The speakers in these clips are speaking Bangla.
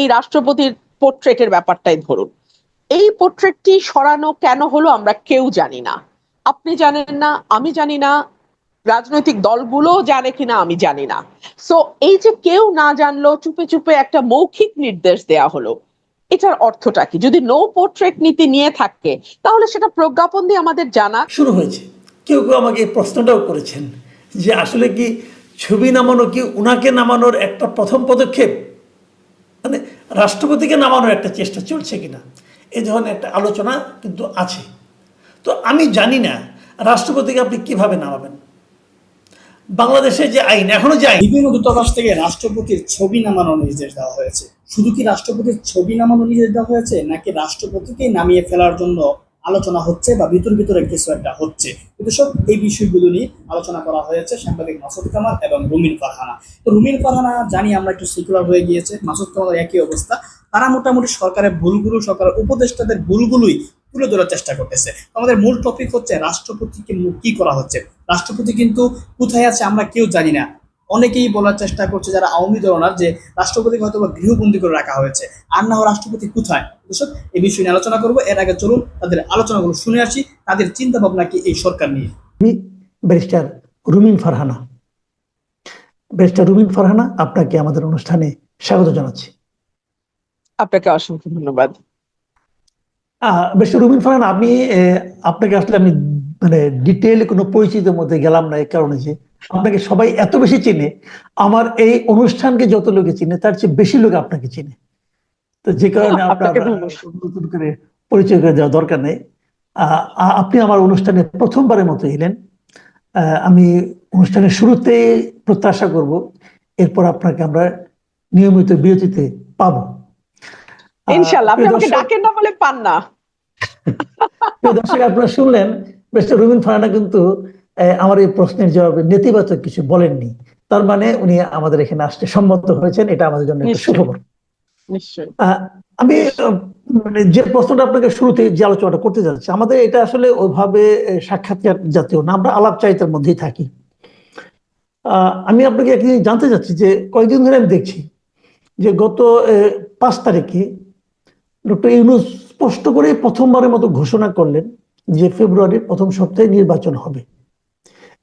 এই রাষ্ট্রপতির পোর্ট্রেটের ব্যাপারটাই ধরুন। এই পোর্ট্রেটটি সরানো কেন হলো আমরা কেউ জানি না। আপনি জানেন না, আমি জানি না, রাজনৈতিক দলগুলো জানে কিনা, আমি জানি না। সো এই যে কেউ না জানলো, চুপে চুপে একটা মৌখিক নির্দেশ দেয়া হলো, এটার অর্থটা কি? যদি নো পোর্ট্রেট নীতি নিয়ে থাকে, তাহলে সেটা প্রজ্ঞাপন দিয়ে আমাদের জানা শুরু হয়েছে। কেউ কেউ আমাকে এই প্রশ্নটাও করেছেন যে আসলে কি ছবি নামানো কি উনাকে নামানোর একটা প্রথম পদক্ষেপ? মানে রাষ্ট্রপতিকে নামানোর একটা চেষ্টা চলছে কিনা? এ ধরনের একটা আলোচনা কিন্তু আছে। তো আমি জানি না রাষ্ট্রপতিকে আপনি কীভাবে নামাবেন। বাংলাদেশে যে আইন, এখনও যে আইন। বিভিন্ন দূতাবাস থেকে রাষ্ট্রপতির ছবি নামানোর নির্দেশ দেওয়া হয়েছে। শুধু কি রাষ্ট্রপতির ছবি নামানোর নির্দেশ দেওয়া হয়েছে, নাকি রাষ্ট্রপতিকে নামিয়ে ফেলার জন্য আলোচনা হচ্ছে বা ভিতর ভিতরে কিছু একটা হচ্ছে। কিন্তু সব এই বিষয়গুলো নিয়ে আলোচনা করা হয়েছে সাংবাদিক মাসুদ কামাল এবং রুমিন ফারহানা। তো রুমিন ফারহানা জানি আমরা একটু সিকুলার হয়ে গিয়েছে, মাসুদ কামালের একই অবস্থা। তারা মোটামুটি সরকারের ভুলগুলো, সরকারের উপদেষ্টাদের ভুলগুলোই তুলে ধরার চেষ্টা করতেছে। আমাদের মূল টপিক হচ্ছে রাষ্ট্রপতিকে কি করা হচ্ছে? রাষ্ট্রপতি কিন্তু কোথায় আছে আমরা কেউ জানি না। অনেকেই বলার চেষ্টা করছে যারা আওয়ামী দলনার যে রাষ্ট্রপতিকে হয়তো বা গৃহবন্দী করে রাখা হয়েছে। আর না রাষ্ট্রপতি কোথায়? দর্শক এই বিষয় নিয়ে আলোচনা করব। এর আগে চলুন তাদের আলোচনাগুলো শুনে আসি। তাদের চিন্তা ভাবনা কি এই সরকার নিয়ে? ব্যারিস্টার রুমিন ফারহানা। ব্যারিস্টার রুমিন ফারহানা আপনাকে আমাদের অনুষ্ঠানে স্বাগত জানাচ্ছি। আপনাকে অসংখ্য ধন্যবাদ। আহ, ব্যারিস্টার রুমিন ফারহানা আমি আহ, আপনাকে আসলে আমি মানে ডিটেইল কোনো পরিচিতির মধ্যে গেলাম না এই কারণে যে আপনাকে সবাই এত বেশি চিনে আমার এই অনুষ্ঠানকে যত লোকে চিনে তার চেয়ে বেশি লোক আপনাকে চিনে। তো যে কারণে আপনার নতুন করে পরিচয় করে দেওয়া দরকার নেই। আপনি আমার অনুষ্ঠানে প্রথমবারের মতো এলেন। আমি অনুষ্ঠানের শুরুতে প্রত্যাশা করব এরপর আপনাকে আমরা নিয়মিত বিরতিতে পাব। আহ, ইনশাল্লাহ আপনি আমাকে ডাকেন না বলে পান না। দর্শক আপনারা শুনলেন মিস্টার রুবিন ফারানা কিন্তু আমার এই প্রশ্নের জবাবে নেতিবাচক কিছু বলেননি। তার মানে উনি আমাদের এখানে আসতে সম্মত হয়েছেন এটা আমাদের জন্য একটা। সুখবর। আমি মানে যে প্রশ্নটা আপনাকে শুরুতে যে আলোচনাটা করতে যাচ্ছি আমাদের এটা আসলে ওইভাবে সাক্ষাৎকার জাতীয় না আমরা আলাপ চাইতার মধ্যেই থাকি। আমি আপনাকে একদিন জানতে চাচ্ছি যে কয়েকদিন ধরে আমি দেখছি যে গত পাঁচ তারিখে ডক্টর ইউনুস স্পষ্ট করে প্রথমবারের মতো ঘোষণা করলেন যে ফেব্রুয়ারির প্রথম সপ্তাহে নির্বাচন হবে।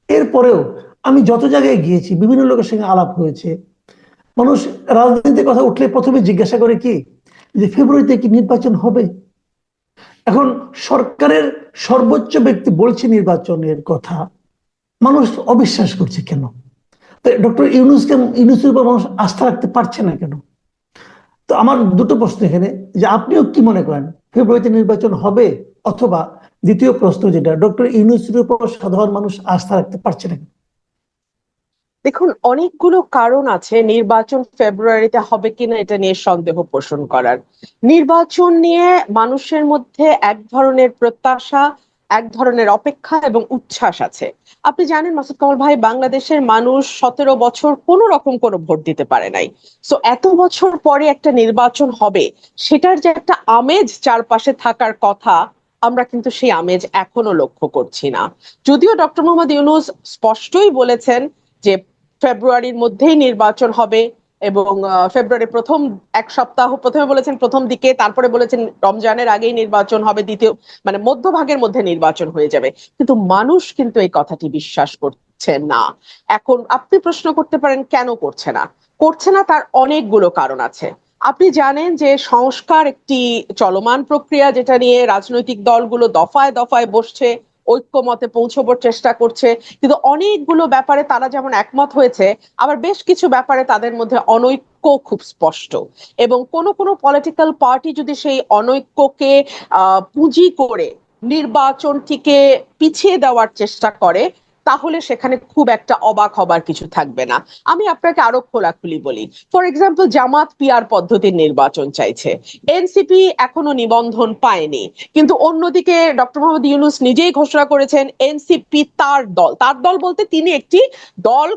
এরপরেও আমি যত জায়গায় গিয়েছি, বিভিন্ন লোকের সঙ্গে আলাপ হয়েছে। মানুষ রাজনীতির কথা উঠলে প্রথমে জিজ্ঞাসা করে কি, যে ফেব্রুয়ারিতে কি নির্বাচন হবে? এখন সরকারের সর্বোচ্চ ব্যক্তি বলছে নির্বাচনের কথা। মানুষ অবিশ্বাস করছে কেন? ডক্টর ইউনুসকে, ইউনুসের উপর মানুষ আস্থা রাখতে পারছে না কেন? তো আমার দুটো প্রশ্ন এখানে, যে আপনিও কি মনে করেন, ফেব্রুয়ারিতে নির্বাচন হবে অথবা দ্বিতীয় প্রশ্ন যেটা, ডক্টর ইউনুসের উপর সাধারণ মানুষ আস্থা রাখতে পারছে না দেখুন, অনেকগুলো কারণ আছে নির্বাচন ফেব্রুয়ারিতে হবে কিনা এটা নিয়ে সন্দেহ পোষণ করার। নির্বাচন নিয়ে মানুষের মধ্যে এক ধরনের প্রত্যাশা, এক ধরনের অপেক্ষা এবং উচ্ছ্বাস আছে। আপনি জানেন মাসুদ কামাল ভাই, বাংলাদেশের মানুষ সতেরো বছর কোনো রকম কোনো ভোট দিতে পারে নাই। সো এত বছর পরে একটা নির্বাচন হবে, সেটার যে একটা আমেজ চারপাশে থাকার কথা আমরা কিন্তু সেই আমেজ এখনও লক্ষ্য করছি না। যদিও ডক্টর মোহাম্মদ ইউনুস স্পষ্টই বলেছেন যে ফেব্রুয়ারির মধ্যেই নির্বাচন হবে এবং ফেব্রুয়ারি প্রথম এক সপ্তাহ, প্রথমে বলেছেন প্রথম দিকে, তারপরে বলেছেন রমজানের আগেই নির্বাচন হবে, দ্বিতীয় মানে মধ্যভাগের মধ্যে নির্বাচন হয়ে যাবে। কিন্তু মানুষ কিন্তু এই কথাটি বিশ্বাস করছে না। এখন আপনি প্রশ্ন করতে পারেন, কেন করছে না? করছে না তার অনেকগুলো কারণ আছে। আপনি জানেন যে সংস্কার একটি চলমান প্রক্রিয়া যেটা নিয়ে রাজনৈতিক দলগুলো দফায় দফায় বসছে, ঐক্যমতে পৌঁছবার চেষ্টা করছে। কিন্তু অনেকগুলো ব্যাপারে তারা যেমন একমত হয়েছে, আবার বেশ কিছু ব্যাপারে তাদের মধ্যে অনৈক্য খুব স্পষ্ট। এবং কোন কোন পলিটিক্যাল পার্টি যদি সেই অনৈক্যকে পুঁজি করে নির্বাচনটিকে পিছিয়ে দেওয়ার চেষ্টা করে তাহলে সেখানে খুব একটা অবাক হবার কিছু থাকবে না। আমি আপনাকে আরও খোলাখুলি বলি ফর এক্সাম্পল জামাত পিয়ার পদ্ধতির নির্বাচন চাইছে। এনসিপি এখনও নিবন্ধন পায়নি, কিন্তু অন্যদিকে ডক্টর মোহাম্মদ ইউনুস নিজেই ঘোষণা করেছেন এনসিপি তার দল। তার দল বলতে তিনি একটি দল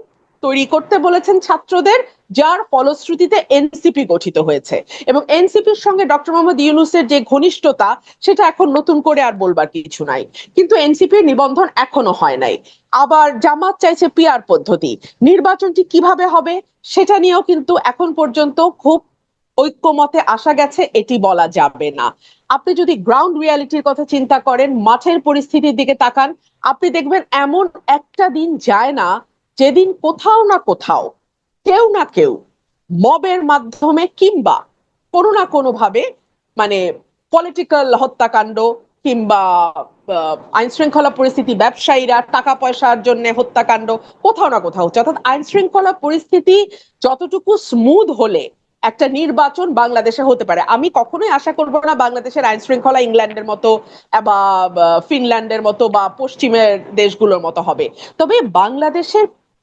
তৈরি করতে বলেছেন ছাত্রদের, যার ফলশ্রুতিতে এনসিপি গঠিত হয়েছে। এবং এনসিপির সঙ্গে ডক্টর মোহাম্মদ ইউনুসের যে ঘনিষ্ঠতা, সেটা এখন নতুন করে আর বলবার কিছু নাই। কিন্তু এনসিপির নিবন্ধন এখনও হয় নাই। আবার জামাত চাইছে পিয়ার পদ্ধতি। নির্বাচনটি কীভাবে হবে, সেটা নিয়েও কিন্তু এখন পর্যন্ত খুব ঐক্যমতে আসা গেছে, এটি বলা যাবে না। আপনি যদি গ্রাউন্ড রিয়ালিটির কথা চিন্তা করেন, মাঠের পরিস্থিতির দিকে তাকান, আপনি দেখবেন এমন একটা দিন যায় না যেদিন কোথাও না কোথাও, কেউ না কেউ মবের মাধ্যমে কিংবা কোনো না কোনো ভাবে মানে পলিটিক্যাল হত্যাকাণ্ড কিংবা আইন শৃঙ্খলা পরিস্থিতি, ব্যবসায়ীরা টাকা পয়সার জন্য হত্যাকাণ্ড কোথাও না কোথাও হচ্ছে। অর্থাৎ আইন শৃঙ্খলা পরিস্থিতি যতটুকু স্মুথ হলে একটা নির্বাচন বাংলাদেশে হতে পারে। আমি কখনোই আশা করব না বাংলাদেশের আইন শৃঙ্খলা ইংল্যান্ডের মতো বা, ফিনল্যান্ডের মতো বা পশ্চিমের দেশগুলোর মতো হবে। তবে বাংলাদেশের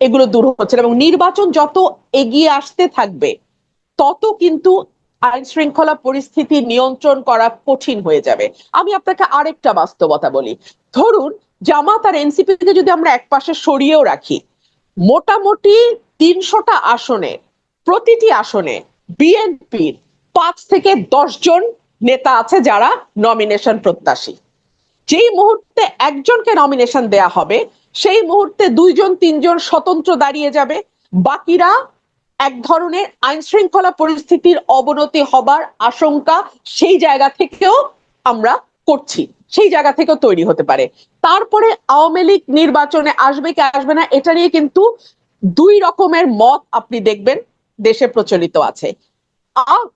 এগুলো দূর হচ্ছে এবং নির্বাচন যত এগিয়ে আসতে থাকবে, তত কিন্তু আইন শৃঙ্খলা পরিস্থিতি নিয়ন্ত্রণ করা কঠিন হয়ে যাবে। আমি আপনাকে আরেকটা বাস্তবতা বলি। ধরুন, জামাত আর এনসিপি কে যদি আমরা একপাশে সরিয়েও রাখি, মোটামুটি তিনশোটা আসনে, প্রতিটি আসনে বিএনপির পাঁচ থেকে দশ জন নেতা আছে যারা নমিনেশন প্রত্যাশী। যেই মুহূর্তে একজনকে নমিনেশন দেয়া হবে সেই মুহূর্তে দুইজন তিনজন স্বতন্ত্র দাঁড়িয়ে যাবে। বাকিরা এক ধরনের আইন শৃঙ্খলা পরিস্থিতির অবনতি হবার আশঙ্কা সেই জায়গা থেকেও আমরা করছি সেই জায়গা থেকেও তৈরি হতে পারে। তারপরে আওয়ামী লীগ নির্বাচনে আসবে কি আসবে না এটা নিয়ে কিন্তু দুই রকমের মত আপনি দেখবেন দেশে প্রচলিত আছে।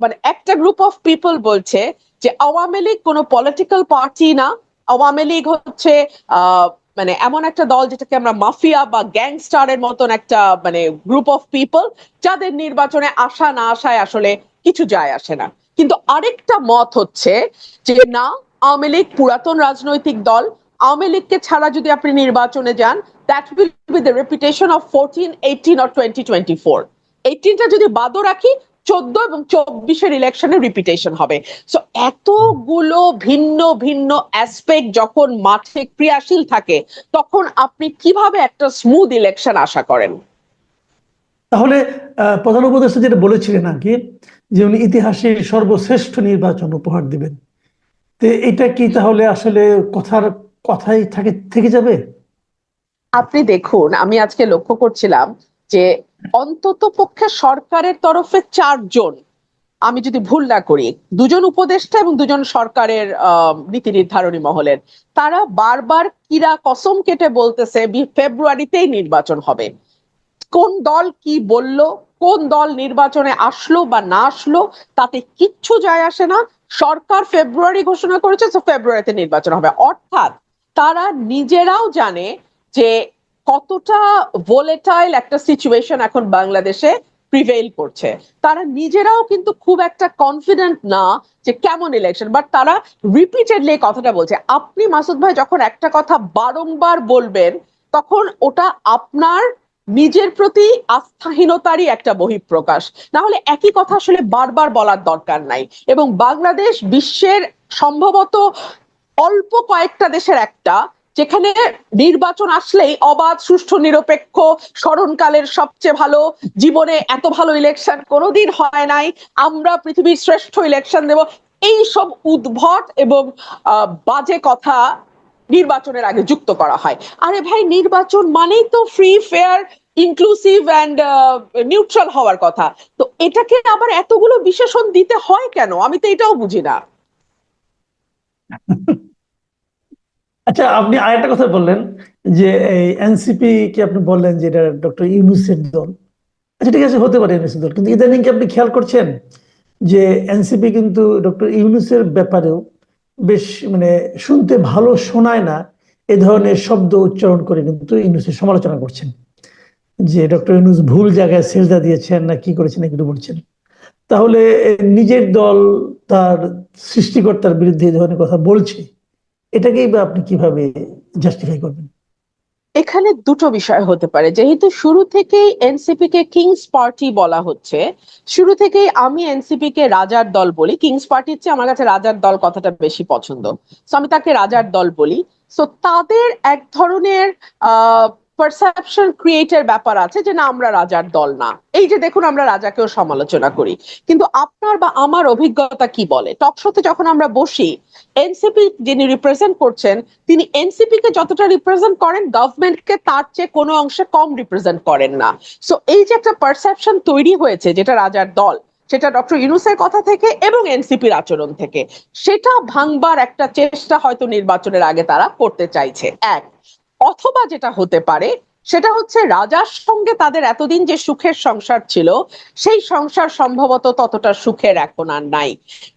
মানে একটা গ্রুপ অফ পিপল বলছে যে আওয়ামী লীগ কোনো পলিটিক্যাল পার্টি না। আওয়ামী লীগ হচ্ছে আহ, মানে এমন একটা দল যেটাকে আমরা মাফিয়া বা গ্যাংস্টারের মতন একটা মানে গ্রুপ অফ পিপল যাদের নির্বাচনে আসা না আসায় আসলে কিছু যায় আসে না। কিন্তু আরেকটা মত হচ্ছে যে না, আওয়ামী লীগ পুরাতন রাজনৈতিক দল, আওয়ামী লীগকে ছাড়া যদি আপনি নির্বাচনে যান that will be the reputation of fourteen eighteen or twenty twenty four এইটিনটা যদি বাদও রাখি চোদ্দ এবং চব্বিশের ইলেকশনের রিপিটেশন হবে। সো এতগুলো ভিন্ন ভিন্ন অ্যাসপেক্ট যখন মাঠে ক্রিয়াশীল থাকে তখন আপনি কীভাবে একটা স্মুথ ইলেকশন আশা করেন? তাহলে প্রধান উপদেষ্টা যেটা বলেছিলেন আগে যে উনি ইতিহাসে সর্বশ্রেষ্ঠ নির্বাচন উপহার দিবেন। তো এটা কি তাহলে আসলে কথার কথাই থাকে থেকে যাবে? আপনি দেখুন আমি আজকে লক্ষ্য করছিলাম যে অন্তত পক্ষে সরকারের তরফে চারজন। আমি যদি ভুল না করি, দুজন উপদেষ্টা এবং দুজন সরকারের নীতি নির্ধারণী মহলের। তারা বারবার কিরা কসম কেটে বলতেছে ফেব্রুয়ারিতেই নির্বাচন হবে। কোন দল কি বলল, কোন দল নির্বাচনে আসলো বা না আসলো, তাতে কিচ্ছু যায় আসে না। সরকার ফেব্রুয়ারি ঘোষণা করেছে, তো ফেব্রুয়ারিতে নির্বাচন হবে। অর্থাৎ তারা নিজেরাও জানে যে কতটা ভোলেটাইল একটা সিচুয়েশন এখন বাংলাদেশে প্রিভেইল করছে। তারা নিজেরাও কিন্তু খুব একটা কনফিডেন্ট না যে কেমন ইলেকশন বাট তারা রিপিটেডলি কথাটা বলছে। আপনি মাসুদ ভাই যখন একটা কথা বারংবার বলবেন, তখন ওটা আপনার নিজের প্রতি আস্থাহীনতারই একটা বহিঃপ্রকাশ। না হলে একই কথা আসলে বারবার বলার দরকার নাই। এবং বাংলাদেশ বিশ্বের সম্ভবত অল্প কয়েকটা দেশের একটা যেখানে নির্বাচন আসলেই অবাধ, সুষ্ঠু, নিরপেক্ষ, স্মরণকালের সবচেয়ে ভালো, জীবনে এত ভালো ইলেকশন কোনোদিন হয় নাই। আমরা পৃথিবীর শ্রেষ্ঠ ইলেকশন দেব। এই সব উদ্ভট এবং বাজে কথা নির্বাচনের আগে যুক্ত করা হয়। আরে ভাই, নির্বাচন মানেই তো free fair inclusive and neutral হওয়ার কথা। তো এটাকে আবার এতগুলো বিশেষণ দিতে হয় কেন? আমি তো এটাও বুঝি না। আচ্ছা আপনি আরেকটা কথা বললেন যে এই এনসিপি কি আপনি বললেন যে এটা ডক্টর ইউনুসের দল। আচ্ছা ঠিক আছে, হতে পারে ইউনুসের দল, কিন্তু ইদানিং কি আপনি খেয়াল করছেন যে এনসিপি কিন্তু ডক্টর ইউনুসের ব্যাপারেও বেশ মানে শুনতে ভালো শোনায় না, এ ধরনের শব্দ উচ্চারণ করে কিন্তু ইউনুসের সমালোচনা করছেন। যে ডক্টর ইউনুস ভুল জায়গায় সেজদা দিয়েছেন না কি করেছেন এগুলো বলছেন। তাহলে নিজের দল তার সৃষ্টিকর্তার বিরুদ্ধে এই ধরনের কথা বলছে। এটাকেই বা আপনি কীভাবে জাস্টিফাই করবেন? এখানে দুটো বিষয় হতে পারে। যেহেতু শুরু থেকেই এনসিপি কে কিংস পার্টি বলা হচ্ছে, শুরু থেকেই আমি এনসিপি কে রাজার দল বলি। কিংস পার্টির চেয়ে আমার কাছে রাজার দল কথাটা বেশি পছন্দ। সো আমি তাকে রাজার দল বলি। সো তাদের এক ধরনের, আহ পারসেপশন ক্রিয়েটের ব্যাপার আছে যে না, আমরা রাজার দল না। এই যে দেখুন, আমরা রাজাকেও সমালোচনা করি। কিন্তু আপনার বা আমার অভিজ্ঞতা কি বলে? টকশোতে যখন আমরা বসি এনসিপি যিনি রিপ্রেজেন্ট করছেন, তিনি এনসিপি কে যতটা রিপ্রেজেন্ট করেন গভর্নমেন্টকে তার চেয়ে কোনো অংশে কম রিপ্রেজেন্ট করেন না। সো এই যে একটা পারসেপশন তৈরি হয়েছে, যেটা রাজার দল, সেটা ডক্টর ইউনুসের কথা থেকে এবং এনসিপির আচরণ থেকে, সেটা ভাঙবার একটা চেষ্টা হয়তো নির্বাচনের আগে তারা করতে চাইছে। এক অথবা যেটা হতে পারে, সেটা হচ্ছে রাজার সঙ্গে তাদের এতদিন যে সুখের সংসার ছিল, সেই সংসার সম্ভবত ততটা সুখের এখন আর নাই।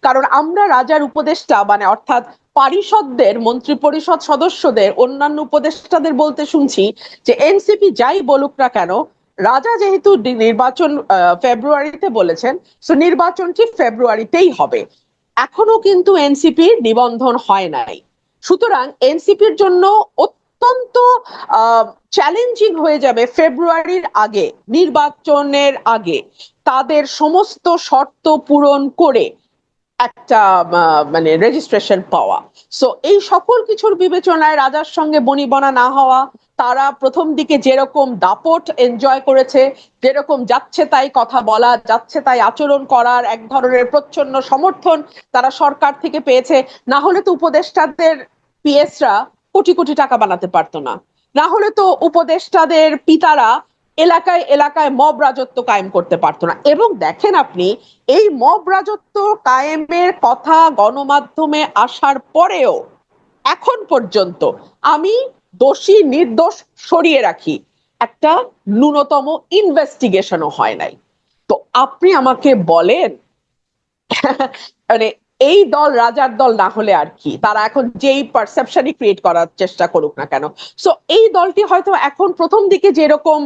কারণ আমরা রাজার উপদেষ্টা মানে অর্থাৎ পারিষদদের মন্ত্রী পরিষদ সদস্যদের, অন্যান্য উপদেষ্টাদের বলতে শুনছি যে এনসিপি যাই বলুক না কেন, রাজা যেহেতু নির্বাচন ফেব্রুয়ারিতে বলেছেন তো নির্বাচনটি ফেব্রুয়ারিতেই হবে। এখনও কিন্তু এনসিপির নিবন্ধন হয় নাই। সুতরাং এনসিপির জন্য অত্যন্ত চ্যালেঞ্জিং হয়ে যাবে ফেব্রুয়ারির আগে, নির্বাচনের আগে। তাদের সমস্ত শর্ত পূরণ করে একটা মানে রেজিস্ট্রেশন পাওয়া। সো এই সকল কিছুর বিবেচনায় রাজার সঙ্গে বনিবনা না হওয়া, তারা প্রথম দিকে যেরকম দাপট এনজয় করেছে, যেরকম যাচ্ছে তাই কথা বলা, যাচ্ছে তাই আচরণ করার এক ধরনের প্রচ্ছন্ন সমর্থন তারা সরকার থেকে পেয়েছে, না হলে তো উপদেষ্টাদের পিএসরা কোটি কোটি টাকা বানাতে পারতো না। না হলে তো উপদেষ্টাদের পিতারা এলাকায় এলাকায় মব রাজত্ব কায়েম করতে পারতো না। এবং দেখেন আপনি, এই মব রাজত্ব কায়েমের কথা গণমাধ্যমে আসার পরেও এখন পর্যন্ত আমি দোষী নির্দোষ সরিয়ে রাখি। একটা ন্যূনতম ইনভেস্টিগেশনও হয় নাই। তো আপনি আমাকে বলেন মানে এই দল রাজার দল না হলে আর কি? তারা এখন যেই পারসেপশনই ক্রিয়েট করার চেষ্টা করুক না কেন? সো এই দলটি হয়তো এখন প্রথম দিকে যেরকম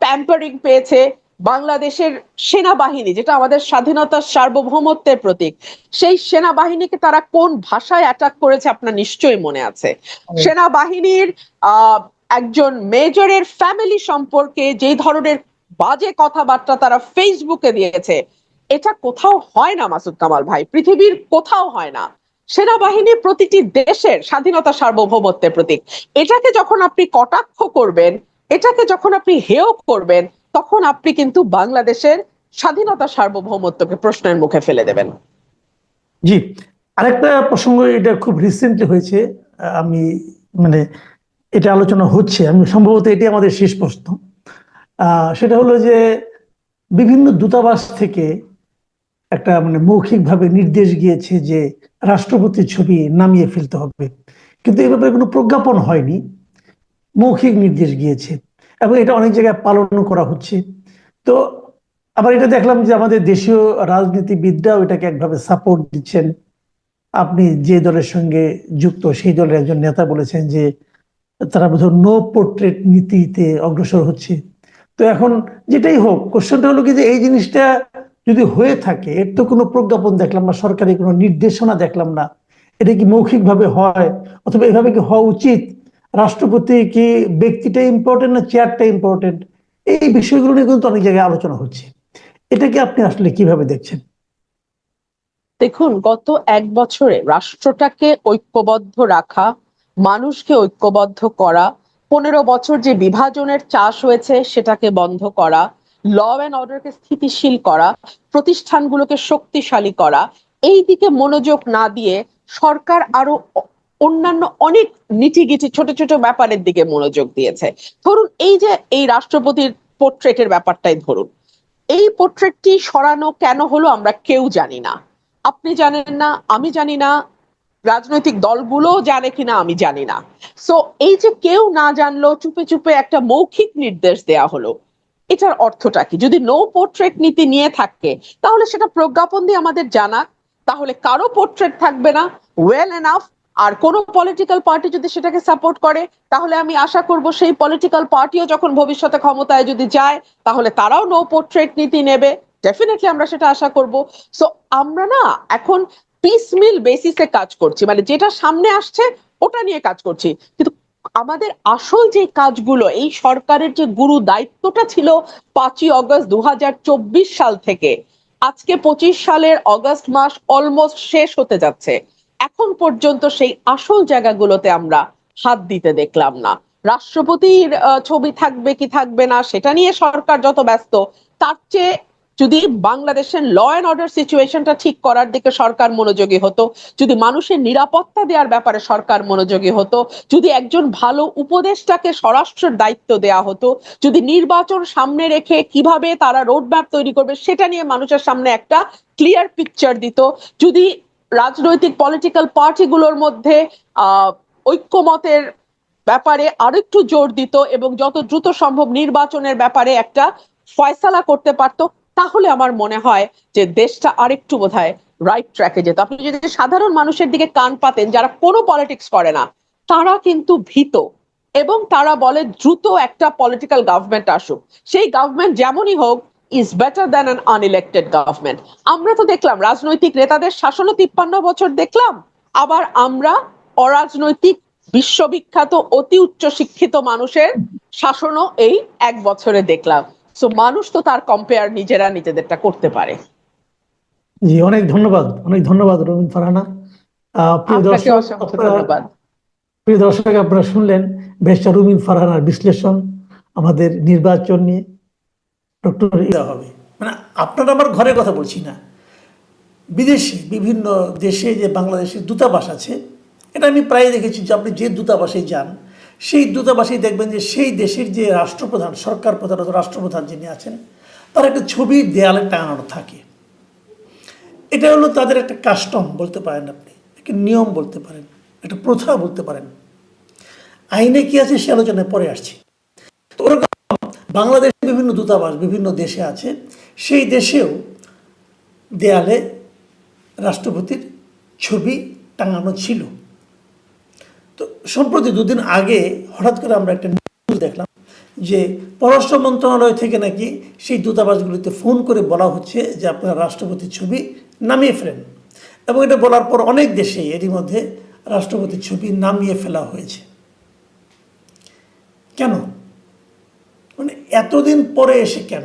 প্যাম্পারিং পেয়েছে বাংলাদেশের সেনাবাহিনী যেটা আমাদের স্বাধীনতার সার্বভৌমত্বের প্রতীক সেই সেনাবাহিনীকে তারা কোন ভাষায় অ্যাটাক করেছে আপনার নিশ্চয়ই মনে আছে। সেনাবাহিনীর আহ একজন মেজরের ফ্যামিলি সম্পর্কে যেই ধরনের বাজে কথাবার্তা তারা ফেসবুকে দিয়েছে এটা কোথাও হয় না, মাসুদ কামাল ভাই। পৃথিবীর কোথাও হয় না। সেনাবাহিনী প্রতিটি দেশের স্বাধীনতা সার্বভৌমত্বের প্রতীক। এটাকে যখন আপনি কটাক্ষ করবেন, এটাকে যখন আপনি হেয় করবেন, তখন আপনি কিন্তু বাংলাদেশের স্বাধীনতা সার্বভৌমত্বকে প্রশ্নের মুখে ফেলে দেবেন। জি, আরেকটা প্রসঙ্গ এটা খুব রিসেন্টলি হয়েছে। আমি মানে এটা আলোচনা হচ্ছে। আমি সম্ভবত এটি আমাদের শেষ প্রশ্ন। সেটা হলো যে বিভিন্ন দূতাবাস থেকে একটা মানে মৌখিকভাবে নির্দেশ গিয়েছে যে রাষ্ট্রপতির ছবি নামিয়ে ফেলতে হবে। কিন্তু এ ব্যাপারে কোনো প্রজ্ঞাপন হয়নি। মৌখিক নির্দেশ গিয়েছে এবং এটা অনেক জায়গায় পালন করা হচ্ছে। তো আবার এটা দেখলাম যে আমাদের দেশীয় রাজনীতিবিদরাও এটাকে একভাবে সাপোর্ট দিচ্ছেন। আপনি যে দলের সঙ্গে যুক্ত সেই দলের একজন নেতা বলেছেন যে তারা বোধহয় নো পোর্ট্রেট নীতিতে অগ্রসর হচ্ছে। তো এখন যেটাই হোক কোশ্চেনটা হলো কি যে এই জিনিসটা যদি হয়ে থাকে, এর তো কোনো প্রজ্ঞাপন দেখলাম না, সরকারি কোনো নির্দেশনা দেখলাম না। এটা কি মৌখিকভাবে হয়? অথবা এভাবে কি হওয়া উচিত? রাষ্ট্রপতি কি ব্যক্তিটা ইম্পর্টেন্ট না চেয়ারটা ইম্পর্টেন্ট এই বিষয়গুলো নিয়ে কিন্তু অনেক জায়গায় আলোচনা হচ্ছে। এটাকে আপনি আসলে কীভাবে দেখছেন? দেখুন, গত এক বছরে রাষ্ট্রটাকে ঐক্যবদ্ধ রাখা, মানুষকে ঐক্যবদ্ধ করা, পনেরো বছর যে বিভাজনের চাষ হয়েছে সেটাকে বন্ধ করা ল অ্যান্ড অর্ডারকে স্থিতিশীল করা, প্রতিষ্ঠানগুলোকে শক্তিশালী করা, এই দিকে মনোযোগ না দিয়ে সরকার আরও অন্যান্য অনেক নিটিগিটি ছোট ছোট ব্যাপারের দিকে মনোযোগ দিয়েছে। ধরুন এই যে এই রাষ্ট্রপতির পোর্ট্রেটের ব্যাপারটাই ধরুন। এই পোর্ট্রেটটি সরানো কেন হলো আমরা কেউ জানি না। আপনি জানেন না, আমি জানি না, রাজনৈতিক দলগুলো জানে কিনা আমি জানি না। সো এই যে কেউ না জানলো, চুপে চুপে একটা মৌখিক নির্দেশ দেয়া হলো এটার অর্থটা কি? যদি নো পোর্ট্রেট নীতি নিয়ে থাকে, তাহলে সেটা প্রজ্ঞাপন দিয়ে আমাদের জানা তাহলে কারও পোর্ট্রেট থাকবে না। ওয়েল এনাফ আর কোন পলিটিক্যাল পার্টি যদি সেটাকে সাপোর্ট করে, তাহলে আমি আশা করব সেই পলিটিক্যাল পার্টিও যখন ভবিষ্যতে ক্ষমতায় যদি যায়, তাহলে তারাও নো পোর্ট্রেট নীতি নেবে। ডেফিনেটলি আমরা সেটা আশা করব। সো আমরা না এখন পিস মিল বেসিসে কাজ করছি মানে যেটা সামনে আসছে, ওটা নিয়ে কাজ করছি। কিন্তু আমাদের আসল যে কাজগুলো, এই সরকারের যে গুরু দায়িত্বটা ছিল পাঁচই অগস্ট দু সাল থেকে। আজকে পঁচিশ সালের অগস্ট মাস অলমোস্ট শেষ হতে যাচ্ছে। এখন পর্যন্ত সেই আসল জায়গাগুলোতে আমরা হাত দিতে দেখলাম না। রাষ্ট্রপতির ছবি থাকবে কি থাকবে না, সেটা নিয়ে সরকার যত ব্যস্ত, তার চেয়ে যদি বাংলাদেশের ল অ্যান্ড অর্ডার সিচুয়েশনটা ঠিক করার দিকে সরকার মনোযোগী হতো, যদি মানুষের নিরাপত্তা দেওয়ার ব্যাপারে সরকার মনোযোগী হতো, যদি একজন ভালো উপদেষ্টাকে স্বরাষ্ট্রের দায়িত্ব দেয়া হতো, যদি নির্বাচন সামনে রেখে কীভাবে তারা রোডম্যাপ তৈরি করবে সেটা নিয়ে মানুষের সামনে একটা ক্লিয়ার পিকচার দিত, যদি রাজনৈতিক পলিটিক্যাল পার্টিগুলোর মধ্যে, আহ, ঐক্যমতের ব্যাপারে আরেকটু জোর দিত এবং যত দ্রুত সম্ভব নির্বাচনের ব্যাপারে একটা ফয়সালা করতে পারতো তাহলে আমার মনে হয় যে দেশটা আরেকটু বোধহয় রাইট ট্র্যাকে যেত। আপনি যদি সাধারণ মানুষের দিকে কান পাতেন, যারা কোনো পলিটিক্স করে না, তারা কিন্তু ভীত এবং তারা বলে দ্রুত একটা পলিটিক্যাল গভর্নমেন্ট আসুক। সেই গভর্নমেন্ট যেমনই হোক is better than an unelected government আমরা তো দেখলাম, রাজনৈতিক নেতাদের শাসনও তিপ্পান্ন বছর দেখলাম। আবার আমরা অরাজনৈতিক, বিশ্ববিখ্যাত, অতি উচ্চ শিক্ষিত মানুষের শাসনও এই এক বছরে দেখলাম। সো মানুষ তো তার কম্পেয়ার নিজেরা নিজেদেরটা করতে পারে। জি অনেক ধন্যবাদ অনেক ধন্যবাদ রবীন্দ্র ফারহানা। আহ, প্রিয় দর্শক আপনারা- ধন্যবাদ। প্রিয় দর্শক আপনারা শুনলেন বেশটা রুমিন ফারহানার বিশ্লেষণ আমাদের নির্বাচন নিয়ে। ডক্টর হবে। মানে আপনারা আমার ঘরের কথা বলছি না। বিদেশে বিভিন্ন দেশে যে বাংলাদেশের দূতাবাস আছে এটা আমি প্রায় দেখেছি যে আপনি যে দূতাবাসে যান সেই দূতাবাসেই দেখবেন যে সেই দেশের যে রাষ্ট্রপ্রধান, সরকার প্রধান অথবা রাষ্ট্রপ্রধান যিনি আছেন, তার একটা ছবি দেয়ালে টাঙানো থাকে। এটা হলো তাদের একটা কাস্টম বলতে পারেন আপনি, একটা নিয়ম বলতে পারেন, একটা প্রথা বলতে পারেন। আইনে কি আছে সে আলোচনায় পরে আসছি। তো ওরকম বাংলাদেশের বিভিন্ন দূতাবাস বিভিন্ন দেশে আছে, সেই দেশেও দেয়ালে রাষ্ট্রপতির ছবি টাঙানো ছিল। তো সম্প্রতি দুদিন আগে হঠাৎ করে আমরা একটা নিউজ দেখলাম যে পররাষ্ট্র মন্ত্রণালয় থেকে নাকি সেই দূতাবাসগুলিতে ফোন করে বলা হচ্ছে যে আপনারা রাষ্ট্রপতির ছবি নামিয়ে ফেলেন। এবং এটা বলার পর অনেক দেশে এরই মধ্যে রাষ্ট্রপতির ছবি নামিয়ে ফেলা হয়েছে। কেন? মানে এতদিন পরে এসে কেন?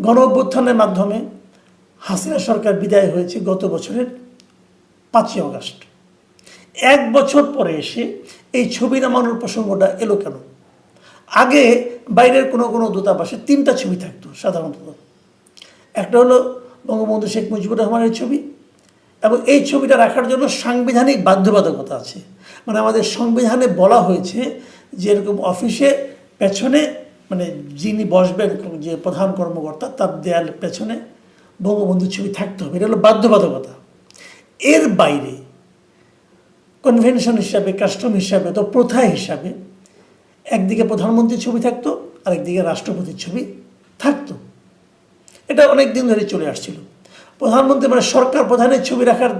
গণ অভ্যুত্থানের মাধ্যমে হাসিনা সরকার বিদায় হয়েছে গত বছরের পাঁচই অগাস্ট এক বছর পরে এসে এই ছবি নামানোর প্রসঙ্গটা এলো কেন? আগে বাইরের কোনো কোনো দূতাবাসে তিনটা ছবি থাকতো, সাধারণত। একটা হলো বঙ্গবন্ধু শেখ মুজিবুর রহমানের ছবি এবং এই ছবিটা রাখার জন্য সাংবিধানিক বাধ্যবাধকতা আছে। মানে আমাদের সংবিধানে বলা হয়েছে যে এরকম অফিসে পেছনে মানে যিনি বসবেন যে প্রধান কর্মকর্তা, তার দেয়াল পেছনে বঙ্গবন্ধুর ছবি থাকতে হবে। এটা হলো বাধ্যবাধকতা। এর বাইরে কনভেনশন হিসাবে, কাস্টম হিসাবে, তো প্রথা হিসাবে একদিকে প্রধানমন্ত্রীর ছবি থাকতো, আরেকদিকে রাষ্ট্রপতির ছবি থাকতো। এটা অনেক দিন ধরে চলে আসছিল। প্রধানমন্ত্রী মানে সরকার প্রধানের ছবি রাখার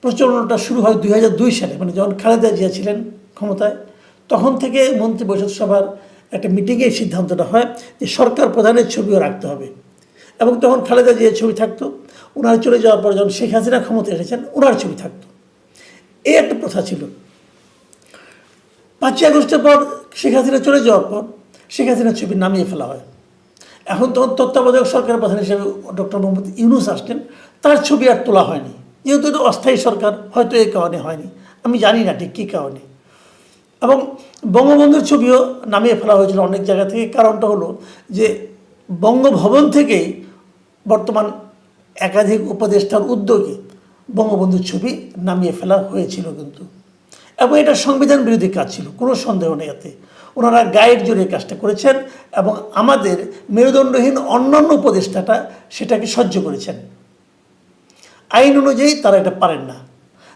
প্রচলনটা শুরু হয় দুই হাজার দুই সালে। মানে যখন খালেদা জিয়া ছিলেন ক্ষমতায়, তখন থেকে মন্ত্রী পরিষদ সভার একটা মিটিংয়ে সিদ্ধান্তটা হয় যে সরকার প্রধানের ছবিও রাখতে হবে। এবং তখন খালেদা জিয়ার ছবি থাকতো ওনার চলে যাওয়ার পর যখন শেখ হাসিনা ক্ষমতা এসেছেন ওনার ছবি থাকতো। এই একটা প্রথা ছিল। পাঁচই আগস্টের পর শেখ হাসিনা চলে যাওয়ার পর শেখ হাসিনার ছবি নামিয়ে ফেলা হয়। এখন তখন তত্ত্বাবধায়ক সরকারের প্রধান হিসেবে ডক্টর মোহাম্মদ ইউনুস আসলেন। তার ছবি আর তোলা হয়নি। যেহেতু এটা অস্থায়ী সরকার, হয়তো এই কারণে হয়নি। আমি জানি না ঠিক কী কারণে। এবং বঙ্গবন্ধুর ছবিও নামিয়ে ফেলা হয়েছিল অনেক জায়গা থেকে। কারণটা হলো যে বঙ্গভবন থেকেই বর্তমান একাধিক উপদেষ্টার উদ্যোগে বঙ্গবন্ধুর ছবি নামিয়ে ফেলা হয়েছিল কিন্তু। এবং এটা সংবিধান বিরোধী কাজ ছিল, কোনো সন্দেহ নেই এতে। ওনারা গাইড জোরে কাজটা করেছেন এবং আমাদের মেরুদণ্ডহীন অন্যান্য উপদেষ্টাটা সেটাকে সহ্য করেছেন। আইন অনুযায়ী তারা এটা পারেন না।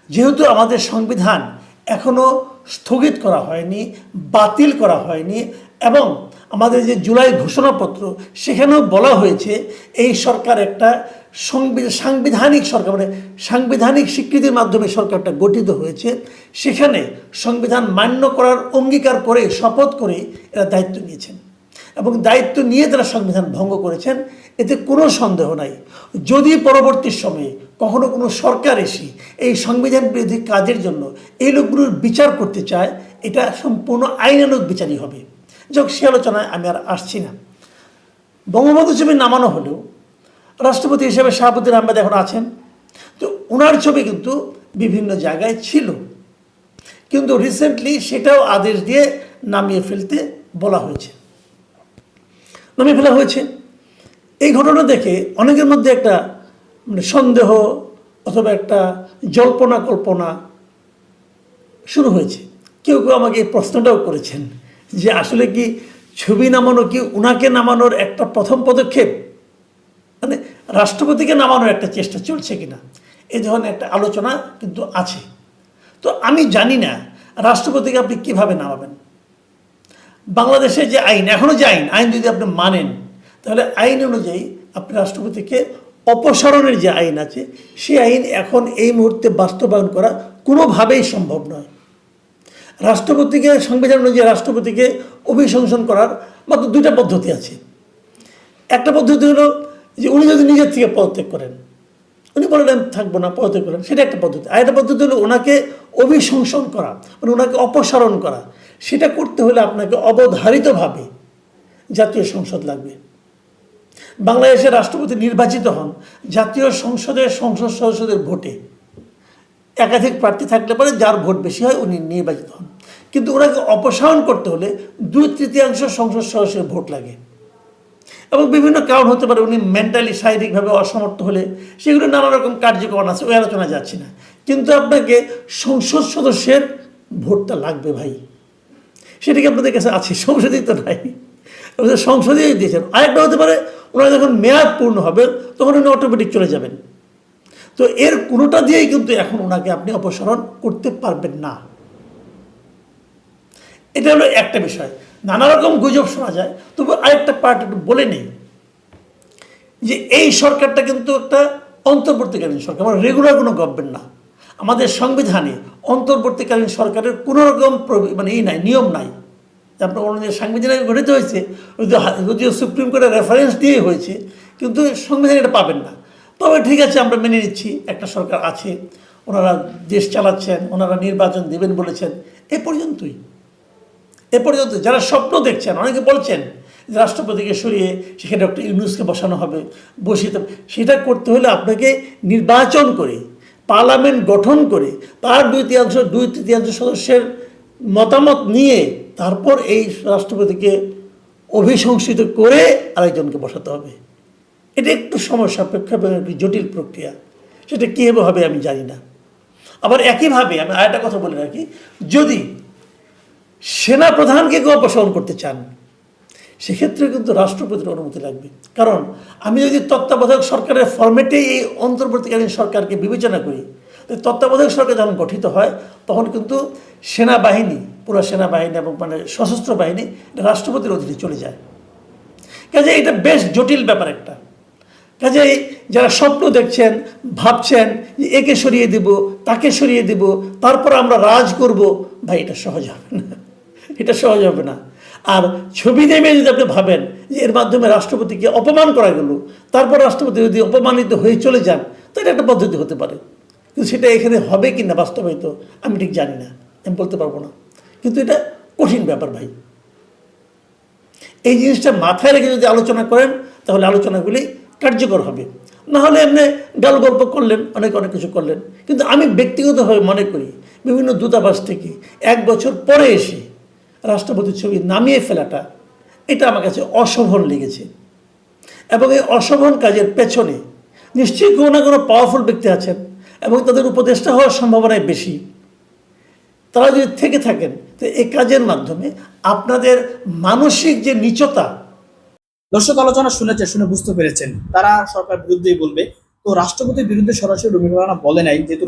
যেহেতু আমাদের সংবিধান এখনও স্থগিত করা হয়নি, বাতিল করা হয়নি, এবং আমাদের যে জুলাই ঘোষণাপত্র সেখানেও বলা হয়েছে, এই সরকার একটা সাংবিধানিক সরকার মানে সাংবিধানিক স্বীকৃতির মাধ্যমে সরকারটা গঠিত হয়েছে। সেখানে সংবিধান মান্য করার অঙ্গীকার করে, শপথ করে এরা দায়িত্ব নিয়েছেন। এবং দায়িত্ব নিয়ে তারা সংবিধান ভঙ্গ করেছেন। এতে কোনো সন্দেহ নাই। যদি পরবর্তী সময়ে কখনো কোনো সরকার এসে এই সংবিধান বিরোধী কাজের জন্য এই লোকগুলোর বিচার করতে চায়, এটা সম্পূর্ণ আইনানুগ বিচারই হবে। যাক, সে আলোচনায় আমি আর আসছি না। বঙ্গবন্ধু ছবি নামানো হলেও রাষ্ট্রপতি হিসেবে শাহাবুদ্দিন আহমেদ এখন আছেন। তো ওনার ছবি কিন্তু বিভিন্ন জায়গায় ছিল। কিন্তু রিসেন্টলি সেটাও আদেশ দিয়ে নামিয়ে ফেলতে বলা হয়েছে। নামিয়ে ফেলা হয়েছে। এই ঘটনা দেখে অনেকের মধ্যে একটা মানে সন্দেহ অথবা একটা জল্পনা কল্পনা শুরু হয়েছে। কেউ কেউ আমাকে এই প্রশ্নটাও করেছেন যে আসলে কি ছবি নামানো কি উনাকে নামানোর একটা প্রথম পদক্ষেপ? মানে রাষ্ট্রপতিকে নামানোর একটা চেষ্টা চলছে কিনা? এই ধরনের একটা আলোচনা কিন্তু আছে। তো আমি জানি না রাষ্ট্রপতিকে আপনি কীভাবে নামাবেন। বাংলাদেশে যে আইন এখনও যে আইন আইন যদি আপনি মানেন, তাহলে আইন অনুযায়ী আপনি রাষ্ট্রপতিকে অপসারণের যে আইন আছে সেই আইন এখন এই মুহূর্তে বাস্তবায়ন করা কোনোভাবেই সম্ভব নয়। রাষ্ট্রপতিকে, সংবিধান অনুযায়ী রাষ্ট্রপতিকে অভিশংসন করার মাত্র দুইটা পদ্ধতি আছে। একটা পদ্ধতি হলো যে উনি যদি নিজের থেকে পদত্যাগ করেন, উনি বলেন আমি থাকব না, পদত্যাগ করেন সেটা একটা পদ্ধতি। আর একটা পদ্ধতি হলো ওনাকে অভিশংসন করা মানে ওনাকে অপসারণ করা। সেটা করতে হলে আপনাকে অবধারিতভাবে জাতীয় সংসদ লাগবে। বাংলাদেশের রাষ্ট্রপতি নির্বাচিত হন, জাতীয় সংসদের সংসদ সদস্যদের ভোটে। একাধিক প্রার্থী থাকলে পরে যার ভোট বেশি হয় উনি নির্বাচিত হন। কিন্তু ওনাকে অপসারণ করতে হলে দুই তৃতীয়াংশ সংসদ সদস্যের ভোট লাগে। এবং বিভিন্ন কারণ হতে পারে, উনি মেন্টালি শারীরিকভাবে অসমর্থ হলে সেগুলো নানা রকম কার্যক্রম আছে, ওই আলোচনা যাচ্ছি না। কিন্তু আপনাকে সংসদ সদস্যের ভোটটা লাগবে ভাই। সেটাকে আপনাদের কাছে আছে? সংসদেই তো নাই। আপনাদের দিয়েছেন। আরেকটা হতে পারে, ওনার যখন মেয়াদ পূর্ণ হবে, তখন উনি অটোমেটিক চলে যাবেন। তো এর কোনোটা দিয়েই কিন্তু এখন ওনাকে আপনি অপসারণ করতে পারবেন না। এটা হলো একটা বিষয়। নানা রকম গুজব শোনা যায়, তবু আরেকটা পার্ট একটু বলে নেই, যে এই সরকারটা কিন্তু একটা অন্তর্বর্তীকালীন সরকার আমার রেগুলার কোনো গভর্নমেন্ট না। আমাদের সংবিধানে অন্তর্বর্তীকালীন সরকারের কোনো রকম মানে এই নাই, নিয়ম নাই। আপনার অনুযায়ী সাংবিধানিক গঠিত হয়েছে, যদিও সুপ্রিম কোর্টের রেফারেন্স দিয়ে হয়েছে, কিন্তু সংবিধান এটা পাবেন না। তবে ঠিক আছে, আমরা মেনে নিচ্ছি, একটা সরকার আছে, ওনারা দেশ চালাচ্ছেন, ওনারা নির্বাচন দেবেন বলেছেন, এ পর্যন্তই। এ পর্যন্ত যারা স্বপ্ন দেখছেন, অনেকে বলছেন রাষ্ট্রপতিকে সরিয়ে সেখানে ডক্টর ইউনুসকে বসানো হবে, বসিয়ে সেটা করতে হলে আপনাকে নির্বাচন করে, পার্লামেন্ট গঠন করে, তার দুই তৃতীয়াংশ দুই তৃতীয়াংশ সদস্যের মতামত নিয়ে তারপর এই রাষ্ট্রপতিকে অভিশংসিত করে আরেকজনকে বসাতে হবে। এটা একটু সময় সাপেক্ষ এবং একটি জটিল প্রক্রিয়া। সেটা কীভাবে হবে আমি জানি না। আবার একইভাবে আমি আরেকটা কথা বলে রাখি। যদি সেনা প্রধানকে কেউ অপসারণ করতে চান, সেক্ষেত্রে কিন্তু রাষ্ট্রপতির অনুমতি লাগবে। কারণ আমি যদি তত্ত্বাবধায়ক সরকারের ফরম্যাটেই এই অন্তর্বর্তীকালীন সরকারকে বিবেচনা করি তত্ত্বাবধায়ক সরকার যখন গঠিত হয়, তখন কিন্তু সেনাবাহিনী, পুরো সেনাবাহিনী এবং মানে সশস্ত্র বাহিনী রাষ্ট্রপতির অধীনে চলে যায়। কাজে এটা বেশ জটিল ব্যাপার একটা। কাজেই যারা স্বপ্ন দেখছেন, ভাবছেন যে একে সরিয়ে দেব, তাকে সরিয়ে দেব, তারপর আমরা রাজ করব, ভাই এটা সহজ হবে না। এটা সহজ হবে না। আর ছবি নেমে যদি আপনি ভাবেন যে এর মাধ্যমে রাষ্ট্রপতিকে অপমান করা গেল, তারপর রাষ্ট্রপতি যদি অপমানিত হয়ে চলে যান, তো এটা একটা পদ্ধতি হতে পারে। কিন্তু সেটা এখানে হবে কি না বাস্তবায়িত, আমি ঠিক জানি না, আমি বলতে পারব না। কিন্তু এটা কঠিন ব্যাপার ভাই। এই জিনিসটা মাথায় রেখে যদি আলোচনা করেন, তাহলে আলোচনাগুলি কার্যকর হবে। না হলে এমনি গাল গল্প করলেন, অনেক অনেক কিছু করলেন। কিন্তু আমি ব্যক্তিগতভাবে মনে করি, বিভিন্ন দূতাবাস থেকে এক বছর পরে এসে রাষ্ট্রপতির ছবি নামিয়ে ফেলাটা, এটা আমার কাছে অশোভন লেগেছে। এবং এই অশোভন কাজের পেছনে নিশ্চয়ই কোনো না কোনো পাওয়ারফুল ব্যক্তি আছেন এবং তাদের উপদেষ্টা হওয়ার সম্ভাবনাই বেশি। তারা যদি থেকে থাকেন, তো এই কাজের মাধ্যমে আপনাদের মানসিক যে নিচতা, দর্শক আলোচনা শুনেছে শুনে বুঝতে পেরেছেন। তারা সরকার বিরুদ্ধেই বলবে। তো রাষ্ট্রপতির বিরুদ্ধে সরাসরি রানা বলে নাই, যেহেতু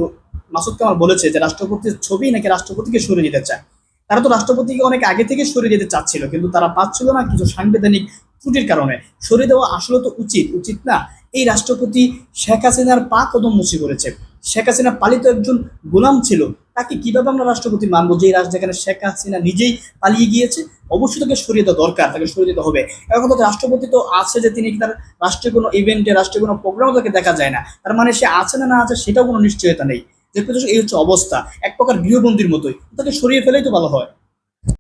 মাসুদ কামাল বলেছে যে রাষ্ট্রপতির ছবি নাকি রাষ্ট্রপতিকে সরিয়ে দিতে চায়। তারা তো রাষ্ট্রপতিকে অনেক আগে থেকে সরিয়ে দিতে চাচ্ছিল, কিন্তু তারা পাচ্ছিল না কিছু সাংবিধানিক ত্রুটির কারণে। সরিয়ে দেওয়া আসলে তো উচিত উচিত না। এই রাষ্ট্রপতি শেখ হাসিনার পা কদম মুছে করেছে। শেখ হাসিনা পালিত একজন গোলাম ছিল, তাকে কীভাবে আমরা রাষ্ট্রপতি মানবো যে রাষ্ট্র যেখানে শেখ হাসিনা নিজেই পালিয়ে গিয়েছে? অবশ্যই তাকে সরিয়ে দেওয়া দরকার, তাকে সরিয়ে দিতে হবে। এখন তো রাষ্ট্রপতি তো আছে যে তিনি তার রাষ্ট্রীয় কোনো ইভেন্টে রাষ্ট্রীয় কোনো প্রোগ্রামে তাকে দেখা যায় না। তার মানে সে আছে না না আছে সেটাও কোনো নিশ্চয়তা নেই। যে এই হচ্ছে অবস্থা। এক প্রকার গৃহবন্দির মতোই। তাকে সরিয়ে ফেলেই তো ভালো হয়।